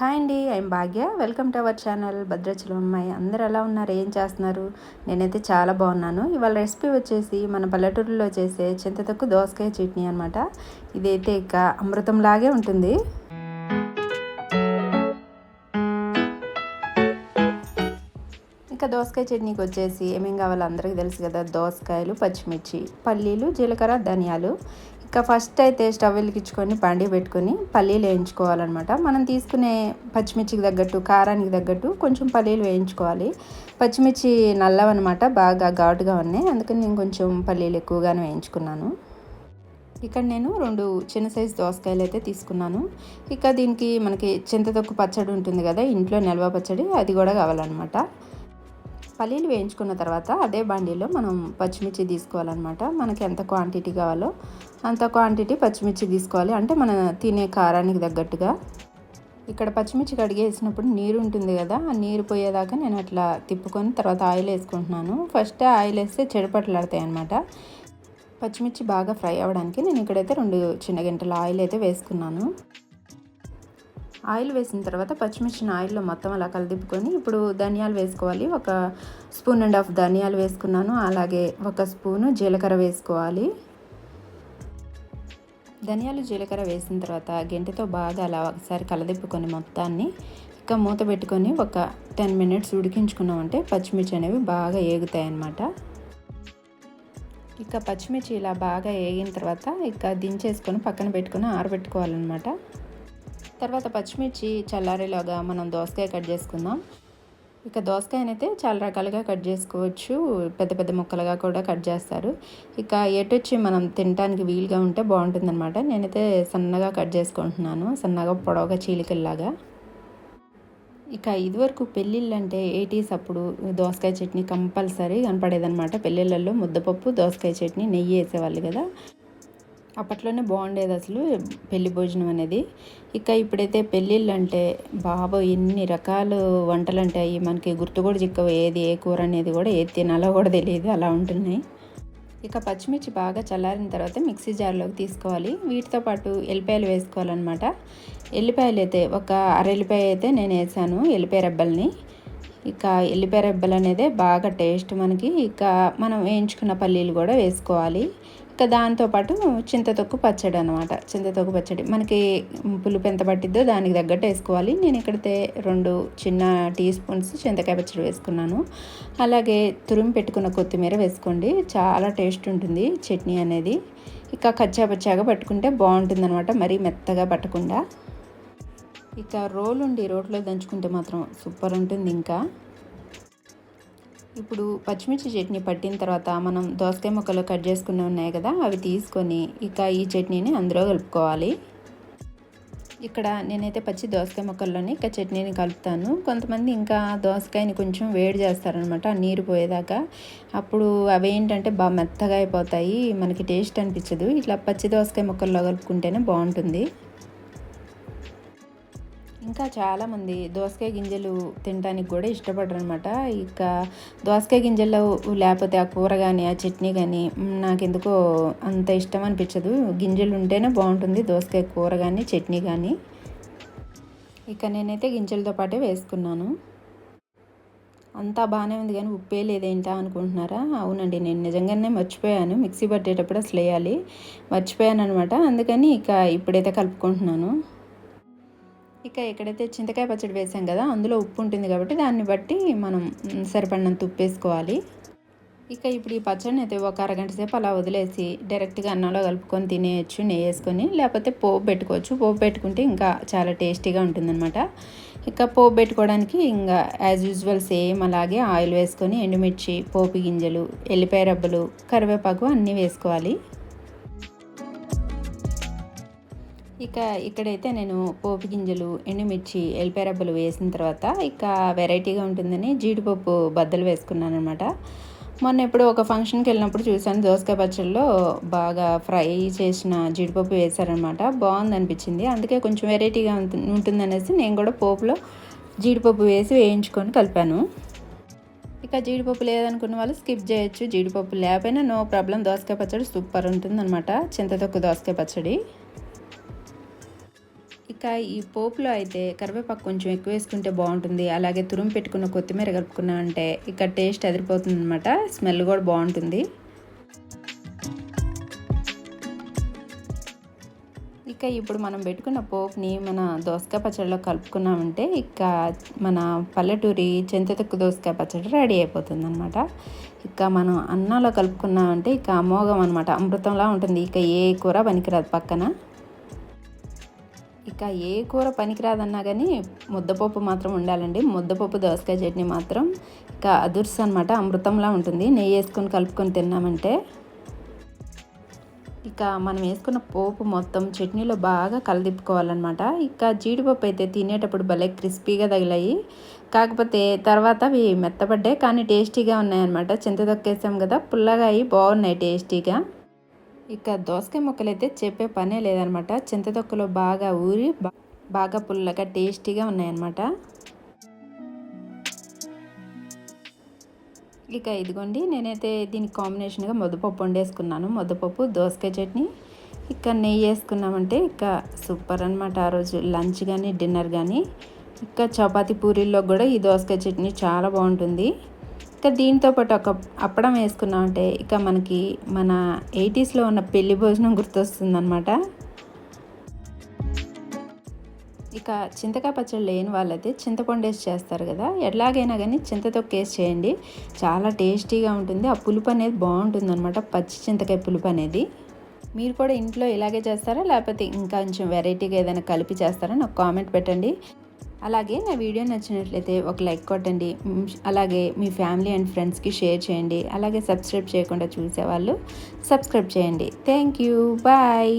Hi అండి I'm Bhagya. Welcome to our channel Bhadrachalam అమ్మాయి అందరు ఎలా ఉన్నారు? ఏం చేస్తున్నారు? నేనైతే చాలా బాగున్నాను. ఇవాళ రెసిపీ వచ్చేసి మన పల్లెటూరులో చేసే చింతతక్కు దోసకాయ చట్నీ అనమాట ఇదైతే ఇక అమృతంలాగే ఉంటుంది. ఇంకా దోసకాయ చట్నీకి వచ్చేసి ఏమేం కావాలో అందరికీ తెలుసు కదా. దోసకాయలు పచ్చిమిర్చి పల్లీలు జీలకర్ర ధనియాలు. ఇంకా ఫస్ట్ అయితే స్టవ్ వెలిగించుకొని పండి పెట్టుకొని పల్లీలు వేయించుకోవాలన్నమాట. మనం తీసుకునే పచ్చిమిర్చికి తగ్గట్టు కారానికి తగ్గట్టు కొంచెం పల్లీలు వేయించుకోవాలి. పచ్చిమిర్చి నల్లవన్నమాట బాగా ఘాటుగా ఉన్నాయి. అందుకని నేను కొంచెం పల్లీలు ఎక్కువగానే వేయించుకున్నాను. ఇక్కడ నేను రెండు చిన్న సైజు దోసకాయలు అయితే తీసుకున్నాను. ఇక దీనికి మనకి చింతతొక్కు పచ్చడి ఉంటుంది కదా ఇంట్లో నిల్వ పచ్చడి అది కూడా కావాలన్నమాట. పల్లీలు వేయించుకున్న తర్వాత అదే బండిలో మనం పచ్చిమిర్చి తీసుకోవాలన్నమాట. మనకి ఎంత క్వాంటిటీ కావాలో అంత క్వాంటిటీ పచ్చిమిర్చి తీసుకోవాలి. అంటే మన తినే కారానికి తగ్గట్టుగా. ఇక్కడ పచ్చిమిర్చి కడిగేసినప్పుడు నీరు ఉంటుంది కదా ఆ నీరు పోయేదాకా నేను అట్లా తిప్పుకొని తర్వాత ఆయిల్ వేసుకుంటున్నాను. ఫస్ట్ ఆయిల్ వేస్తే చెడుపట్లాడతాయి అనమాట పచ్చిమిర్చి బాగా ఫ్రై అవ్వడానికి నేను ఇక్కడైతే రెండు చిన్న గంటల ఆయిల్ అయితే వేసుకున్నాను. ఆయిల్ వేసిన తర్వాత పచ్చిమిర్చిని ఆయిల్లో మొత్తం అలా కలిదిప్పుకొని ఇప్పుడు ధనియాలు వేసుకోవాలి. ఒక స్పూన్ అండ్ హాఫ్ ధనియాలు వేసుకున్నాను. అలాగే ఒక స్పూను జీలకర్ర వేసుకోవాలి. ధనియాలు జీలకర్ర వేసిన తర్వాత గెంటితో బాగా అలా ఒకసారి కలదిప్పుకొని మొత్తాన్ని ఇంకా మూత పెట్టుకొని ఒక టెన్ మినిట్స్ ఉడికించుకున్నామంటే పచ్చిమిర్చి అనేవి బాగా ఏగుతాయి అన్నమాట ఇక పచ్చిమిర్చి ఇలా బాగా వేగిన తర్వాత ఇక దించేసుకొని పక్కన పెట్టుకొని ఆరబెట్టుకోవాలన్నమాట. తర్వాత పచ్చిమిర్చి చల్లారేలాగా మనం దోసకాయ కట్ చేసుకుందాం. ఇక దోసకాయనైతే చాలా రకాలుగా కట్ చేసుకోవచ్చు. పెద్ద పెద్ద ముక్కలుగా కూడా కట్ చేస్తారు. ఇక ఎటొచ్చి మనం తినడానికి వీలుగా ఉంటే బాగుంటుందన్నమాట. నేనైతే సన్నగా కట్ చేసుకుంటున్నాను. సన్నగా పొడవుగా చీలికల్లాగా. ఇక ఇదివరకు పెళ్ళిళ్ళంటే ఎయిటీస్ అప్పుడు దోసకాయ చట్నీ కంపల్సరీ కనపడేదన్నమాట. పెళ్ళిళ్ళల్లో ముద్దపప్పు దోసకాయ చట్నీ నెయ్యి వేసేవాళ్ళు కదా. అప్పట్లోనే బాగుండేది అసలు పెళ్ళి భోజనం అనేది. ఇక ఇప్పుడైతే పెళ్ళిళ్ళు అంటే బాబో ఎన్ని రకాల వంటలు ఉంటాయి మనకి గుర్తు కూడా చిక్కవు. ఏది ఏ కూర అనేది కూడా ఏది తినాలో కూడా తెలియదు. అలా ఉంటున్నాయి. ఇక పచ్చిమిర్చి బాగా చల్లారిన తర్వాత మిక్సీ జార్లోకి తీసుకోవాలి. వీటితో పాటు ఎల్లిపాయలు వేసుకోవాలన్నమాట. ఎల్లిపాయలు అయితే ఒక అర ఎల్లిపాయ అయితే నేను వేసాను ఎల్లిపాయ రెబ్బల్ని. ఇక ఎల్లిపాయ రెబ్బలు అనేది బాగా టేస్ట్ మనకి. ఇక మనం వేయించుకున్న పల్లీలు కూడా వేసుకోవాలి. ఇక దాంతోపాటు చింతతొక్కు పచ్చడి అనమాట చింతతొక్కు పచ్చడి. మనకి పులుపు ఎంత పట్టిద్దో దానికి తగ్గట్టు వేసుకోవాలి. నేను ఇక్కడైతే రెండు చిన్న టీ స్పూన్స్ చింతకాయ పచ్చడి వేసుకున్నాను. అలాగే తురుము పెట్టుకున్న కొత్తిమీర వేసుకోండి. చాలా టేస్ట్ ఉంటుంది చట్నీ అనేది. ఇక కచ్చా పచ్చాగా పట్టుకుంటే బాగుంటుంది అనమాట మరీ మెత్తగా పట్టకుండా. ఇక రోల్ ఉండి రోట్లో దంచుకుంటే మాత్రం సూపర్ ఉంటుంది ఇంకా. ఇప్పుడు పచ్చిమిర్చి చట్నీ పట్టిన తర్వాత మనం దోసకాయ ముక్కలు కట్ చేసుకుని ఉన్నాయి కదా అవి తీసుకొని ఇక ఈ చట్నీని అందులో కలుపుకోవాలి. ఇక్కడ నేనైతే పచ్చి దోసకాయ ముక్కల్లోని ఇక చట్నీని కలుపుతాను. కొంతమంది ఇంకా దోసకాయని కొంచెం వేడి చేస్తారనమాట నీరు పోయేదాకా. అప్పుడు అవి ఏంటంటే బాగా మెత్తగా అయిపోతాయి మనకి టేస్ట్ అనిపించదు. ఇట్లా పచ్చి దోసకాయ ముక్కల్లో కలుపుకుంటేనే బాగుంటుంది. ఇంకా చాలామంది దోసకాయ గింజలు తినడానికి కూడా ఇష్టపడరు అనమాట ఇక దోసకాయ గింజలు లేకపోతే ఆ కూర కానీ ఆ చట్నీ కానీ నాకు ఎందుకో అంత ఇష్టం అనిపించదు. గింజలు ఉంటేనే బాగుంటుంది దోసకాయ కూర కానీ చట్నీ కానీ ఇక నేనైతే గింజలతో పాటే వేసుకున్నాను. అంతా బాగానే ఉంది కానీ ఉప్పే లేదేంటా అనుకుంటున్నారా? అవునండి నేను నిజంగానే మర్చిపోయాను. మిక్సీ పట్టేటప్పుడు అసలు వేయాలి. మర్చిపోయాను అనమాట అందుకని ఇక ఇప్పుడైతే కలుపుకుంటున్నాను. ఇక ఎక్కడైతే చింతకాయ పచ్చడి వేసాం కదా అందులో ఉప్పు ఉంటుంది కాబట్టి దాన్ని బట్టి మనం సరిపడినంత ఉప్పు వేసుకోవాలి. ఇక ఇప్పుడు ఈ పచ్చడిని అయితే ఒక అరగంట సేపు అలా వదిలేసి డైరెక్ట్గా అన్నంలో కలుపుకొని తినేయచ్చు నెయ్యి వేసుకొని. లేకపోతే పోపు పెట్టుకోవచ్చు. పోపు పెట్టుకుంటే ఇంకా చాలా టేస్టీగా ఉంటుందన్నమాట. ఇక పోపు పెట్టుకోవడానికి ఇంకా యాజ్ యూజువల్ సేమ్ అలాగే ఆయిల్ వేసుకొని ఎండుమిర్చి పోపు గింజలు ఎల్లిపాయ రబ్బలు కరివేపాకు అన్నీ వేసుకోవాలి. ఇక ఇక్కడైతే నేను పోపు గింజలు ఎండుమిర్చి ఎల్లిపాయ వేసిన తర్వాత ఇక వెరైటీగా ఉంటుందని జీడిపప్పు బద్దలు వేసుకున్నాను అనమాట మొన్న ఎప్పుడు ఒక ఫంక్షన్కి వెళ్ళినప్పుడు చూశాను దోసకాయ పచ్చడిలో బాగా ఫ్రై చేసిన జీడిపప్పు వేశారనమాట బాగుంది అనిపించింది అందుకే కొంచెం వెరైటీగా ఉంటుందనేసి నేను కూడా పోపులో జీడిపప్పు వేసి వేయించుకొని కలిపాను. ఇక జీడిపప్పు లేదనుకున్న వాళ్ళు స్కిప్ చేయొచ్చు. జీడిపప్పు లేకపోయినా నో ప్రాబ్లం. దోసకాయ పచ్చడి సూపర్ ఉంటుంది అనమాట చింతతొక్కు దోసకాయ పచ్చడి. ఇక ఈ పోపులో అయితే కరివేపాకు కొంచెం ఎక్కువ వేసుకుంటే బాగుంటుంది. అలాగే తురుము పెట్టుకున్న కొత్తిమీర కలుపుకున్నా అంటే ఇక టేస్ట్ అదిరిపోతుంది అనమాట స్మెల్ కూడా బాగుంటుంది. ఇక ఇప్పుడు మనం పెట్టుకున్న పోపుని మన దోసకాయ పచ్చడిలో కలుపుకున్నామంటే ఇక మన పల్లెటూరి చింతతొక్కు దోసకాయ పచ్చడి రెడీ అయిపోతుంది అనమాట ఇక మనం అన్నంలో కలుపుకున్నామంటే ఇక అమోఘం అనమాట అమృతంలా ఉంటుంది. ఇక ఏ కూర పనికిరాదు పక్కన. ఇక ఏ కూర పనికిరాదన్నా కానీ ముద్దపప్పు మాత్రం ఉండాలండి. ముద్దపప్పు దోసకాయ చట్నీ మాత్రం ఇక అదుర్స్ అనమాట అమృతంలా ఉంటుంది. నెయ్యి వేసుకొని కలుపుకొని తిన్నామంటే ఇక మనం వేసుకున్న పోపు మొత్తం చట్నీలో బాగా కలదిప్పుకోవాలన్నమాట. ఇక జీడిపప్పు అయితే తినేటప్పుడు భలే క్రిస్పీగా తగిలాయి. కాకపోతే తర్వాత అవి మెత్తపడ్డాయి కానీ టేస్టీగా ఉన్నాయన్నమాట. చింత తొక్కేసాం కదా పుల్లగా అయి బాగున్నాయి టేస్టీగా. ఇక దోసకాయ ముక్కలు అయితే చెప్పే పనే లేదనమాట. చింతదొక్కలో బాగా ఊరి బాగా పుల్లగా టేస్టీగా ఉన్నాయన్నమాట. ఇక ఇదిగోండి నేనైతే దీనికి కాంబినేషన్గా ముద్దపప్పు వండేసుకున్నాను. ముద్దపప్పు దోసకాయ చట్నీ. ఇక నెయ్యి వేసుకున్నామంటే ఇక సూపర్ అనమాట ఆ రోజు. లంచ్ కానీ డిన్నర్ కానీ ఇక చపాతి పూరీల్లో కూడా ఈ దోసకాయ చట్నీ చాలా బాగుంటుంది. ఇక దీంతో పాటు ఒక అప్పడం వేసుకున్నామంటే ఇక మనకి మన ఎయిటీస్లో ఉన్న పెళ్ళి భోజనం గుర్తొస్తుందనమాట ఇక చింతకాయ పచ్చడి లేని వాళ్ళైతే చింతపండు వేసి చేస్తారు కదా ఎట్లాగైనా కానీ చింతతో కేసు చేయండి. చాలా టేస్టీగా ఉంటుంది. ఆ పులుపు అనేది బాగుంటుంది అనమాట పచ్చి చింతకాయ పులుపు అనేది. మీరు కూడా ఇంట్లో ఇలాగే చేస్తారా? లేకపోతే ఇంకా కొంచెం వెరైటీగా ఏదైనా కలిపి చేస్తారా? నాకు కామెంట్ పెట్టండి. అలాగే నా వీడియో నచ్చినట్లయితే ఒక లైక్ కొట్టండి. అలాగే మీ ఫ్యామిలీ అండ్ ఫ్రెండ్స్కి షేర్ చేయండి. అలాగే సబ్స్క్రైబ్ చేయకుండా చూసేవాళ్ళు సబ్స్క్రైబ్ చేయండి. Thank you. బాయ్.